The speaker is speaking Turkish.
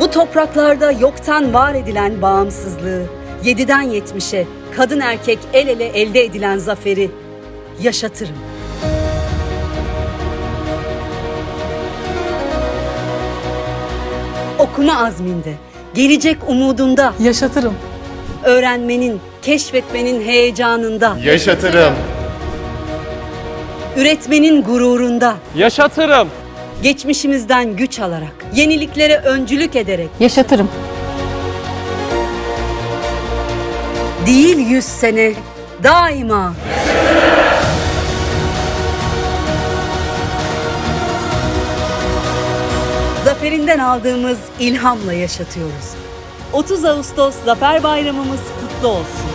Bu topraklarda yoktan var edilen bağımsızlığı, 7'den 70'e kadın erkek el ele elde edilen zaferi yaşatırım. Okuma azminde, gelecek umudunda, Yaşatırım. öğrenmenin, keşfetmenin heyecanında, Yaşatırım. üretmenin gururunda, Yaşatırım. Geçmişimizden güç alarak, yeniliklere öncülük ederek, Yaşatırım. değil yüz sene, daima. Zaferinden aldığımız ilhamla yaşatıyoruz. 30 Ağustos Zafer Bayramımız kutlu olsun.